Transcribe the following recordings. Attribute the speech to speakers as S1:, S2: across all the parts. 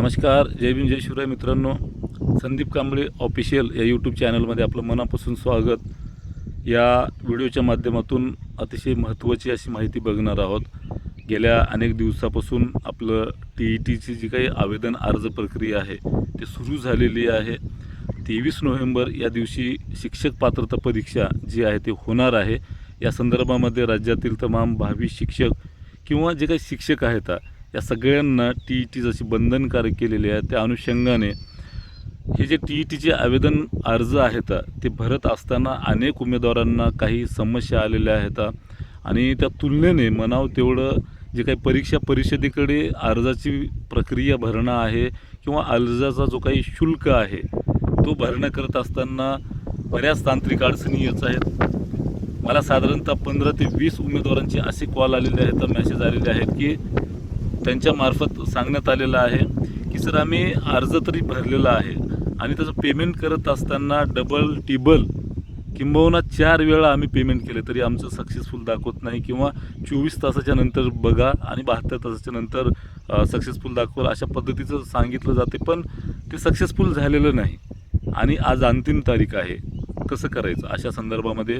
S1: नमस्कार जय भीम जय शिवराय मित्रांनो. संदीप कांबळे ऑफिशियल या यूट्यूब चॅनलमध्ये आपलं मनापासून स्वागत. या व्हिडिओच्या माध्यमातून अतिशय महत्त्वाची अशी माहिती बघणार आहोत. गेल्या अनेक दिवसापासून आपलं टी ई टीची जी काही आवेदन अर्ज प्रक्रिया आहे ती सुरू झालेली आहे. तेवीस नोव्हेंबर या दिवशी शिक्षक पात्रता परीक्षा जी आहे ती होणार आहे. या संदर्भामध्ये राज्यातील तमाम भावी शिक्षक किंवा जे काही शिक्षक आहेत या सगळ्यांना टी ई टी जशी बंधनकारक केलेली आहे त्या अनुषंगाने हे जे टी ई टीचे आवेदन अर्ज आहेत ते भरत असताना अनेक उमेदवारांना काही समस्या आलेल्या आहेत. आणि त्या तुलनेने म्हणावं तेवढं जे काही परीक्षा परिषदेकडे अर्जाची प्रक्रिया भरणं आहे किंवा अर्जाचा जो काही शुल्क आहे तो भरणं करत असताना बऱ्याच तांत्रिक अडचणी येत आहेत. मला साधारणतः पंधरा ते वीस उमेदवारांचे असे कॉल आलेले आहेत मेसेज आलेले आहेत की त्यांच्यामार्फत सांगण्यात आलेलं आहे की सर आम्ही अर्ज तरी भरलेला आहे आणि त्याचं पेमेंट करत असताना डबल टिबल किंबहुना चार वेळा आम्ही पेमेंट केले तरी आमचं सक्सेसफुल दाखवत नाही किंवा चोवीस तासाच्या नंतर बघा आणि बहात्तर तासाच्या नंतर सक्सेसफुल दाखवलं अशा पद्धतीचं सांगितलं जाते पण ते सक्सेसफुल झालेलं नाही आणि आज अंतिम तारीख आहे. कसं करायचं? अशा संदर्भामध्ये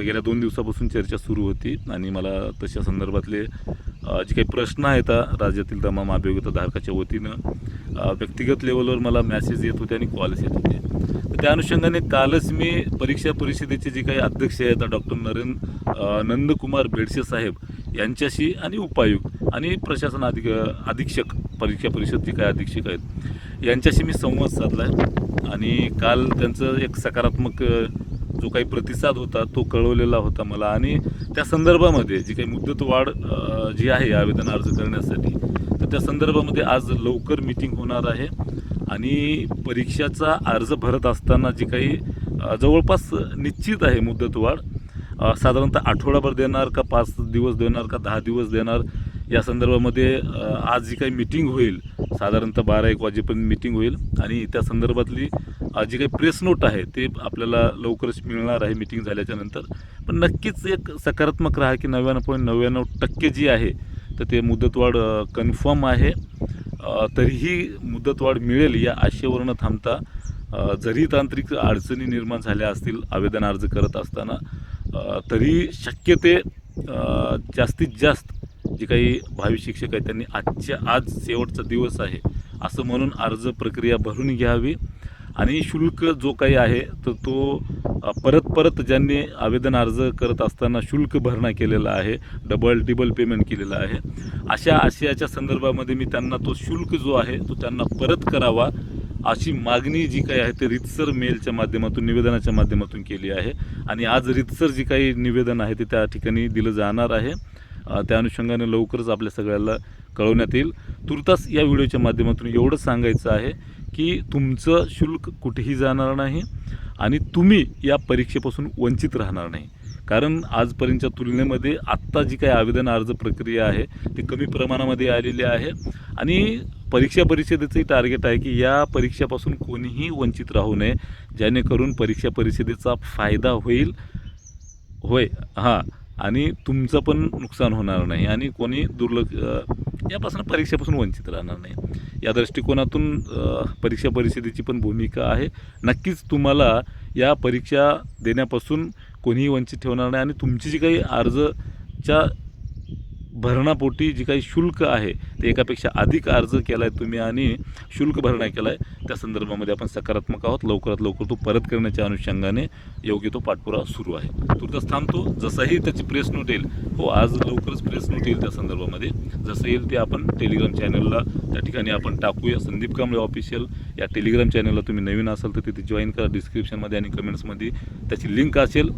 S1: गेल्या दोन दिवसापासून चर्चा सुरू होती आणि मला तशा संदर्भातले जे काही प्रश्न आहेत राज्यातील तमाम अभियोगताधारकाच्या वतीनं व्यक्तिगत लेवलवर मला मॅसेज येत होते आणि कॉल्स येत होते. तर त्या अनुषंगाने कालच मी परीक्षा परिषदेचे जे काही अध्यक्ष आहेत डॉक्टर नरेंद्र नंदकुमार बेडसे साहेब यांच्याशी आणि उपायुक्त आणि प्रशासन अधिक अधीक्षक परीक्षा परिषद जे काही अधीक्षक आहेत यांच्याशी मी संवाद साधला आहे आणि काल त्यांचं एक सकारात्मक जो काही प्रतिसाद होता तो कळवलेला होता मला. आणि त्या संदर्भामध्ये जी काही मुदतवाढ जी आहे आवेदन अर्ज करण्यासाठी तर त्या संदर्भामध्ये आज लवकर मीटिंग होणार आहे. आणि परीक्षाचा अर्ज भरत असताना जी काही जवळपास निश्चित आहे मुदतवाढ साधारणतः आठवडाभर देणार का पाच दिवस देणार का दहा दिवस देणार या संदर्भामध्ये आज जी काही मिटिंग होईल साधारणतः बारा एक वाजेपर्यंत मिटिंग होईल आणि त्या संदर्भातली जी काही प्रेस नोट आहे ते आपल्याला लवकरच मिळणार आहे मिटिंग झाल्याच्यानंतर. पण नक्कीच एक सकारात्मक राहा की नव्याण्णव पॉईंट नव्याण्णव टक्के जी आहे तर ते मुदतवाढ कन्फर्म आहे. तरीही मुदतवाढ मिळेल या आशेवर न थांबता जरी तांत्रिक अडचणी निर्माण झाल्या असतील आवेदन अर्ज करत असताना तरी शक्य ते जास्तीत जास्त जे काही भावी शिक्षक आहेत त्यांनी आजच्या आज शेवटचा दिवस आहे असं म्हणून अर्ज प्रक्रिया भरून घ्यावी. आणि शुल्क जो काही आहे तर तो परत परत ज्यांनी आवेदन अर्ज करत असताना शुल्क भरणा केलेला आहे डबल डिबल पेमेंट केलेलं आहे अशा आशयाच्या संदर्भामध्ये मी त्यांना तो शुल्क जो आहे तो त्यांना परत करावा अशी मागणी जी काही आहे ते रितसर मेलच्या माध्यमातून निवेदनाच्या माध्यमातून केली आहे. आणि आज रितसर जी काही निवेदन आहे ते त्या ठिकाणी दिलं जाणार आहे. त्या अनुषंगाने लवकरच आपल्या सगळ्याला कळवण्यात येईल. तुर्तास या व्हिडिओच्या माध्यमातून एवढंच सांगायचं आहे की तुमचं शुल्क कुठेही जाणार नाही आणि तुम्ही या परीक्षेपासून वंचित राहणार नाही. कारण आजपर्यंतच्या तुलनेमध्ये आत्ता जी काही आवेदन अर्ज प्रक्रिया आहे ती कमी प्रमाणामध्ये आलेली आहे आणि परीक्षा परिषदेचंही टार्गेट आहे की या परीक्षेपासून कोणीही वंचित राहू नये जेणेकरून परीक्षा परिषदेचा फायदा होईल. होय हां. आणि तुमचं पण नुकसान होणार नाही आणि कोणी दुर्लक्ष यापासून परीक्षेपासून वंचित राहणार नाही. या दृष्टिकोनातून परीक्षा परिषदेची पण भूमिका आहे. नक्कीच तुम्हाला या परीक्षा देण्यापासून कोणीही वंचित ठेवणार नाही आणि तुमची जी काही अर्जच्या भरणापोटी जी काही शुल्क आहे ते एकापेक्षा अधिक अर्ज केला आहे तुम्ही आणि शुल्क भरणा केला आहे त्या संदर्भामध्ये आपण सकारात्मक आहोत. लवकरात लवकर तो परत करण्याच्या अनुषंगाने योग्य तो पाठपुरावा सुरू आहे. तुर्तास थांबतो. जसाही त्याची प्रेस नोट येईल हो आज लवकरच प्रेस नोट येईल त्या संदर्भामध्ये. जसं येईल ते आपण टेलिग्राम चॅनलला त्या ठिकाणी आपण टाकूया. संदीप कांबळे ऑफिशियल या टेलिग्राम चॅनलला तुम्ही नवीन असाल तर तिथे जॉईन करा. डिस्क्रिप्शनमध्ये आणि कमेंट्समध्ये त्याची लिंक असेल.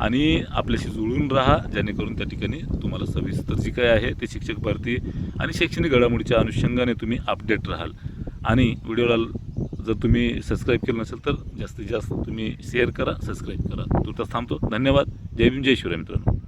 S1: आणि आपल्याशी जुळून राहा जेणेकरून त्या ठिकाणी तुम्हाला सविस्तर जी काय आहे ते शिक्षक भरती आणि शैक्षणिक घडामोडीच्या अनुषंगाने तुम्ही अपडेट राहाल. आणि व्हिडिओला जर तुम्ही सबस्क्राईब केलं नसेल तर जास्तीत जास्त तुम्ही शेअर करा सबस्क्राईब करा. तुर्तास थांबतो. धन्यवाद. जय भीम जय शिवराय मित्रांनो.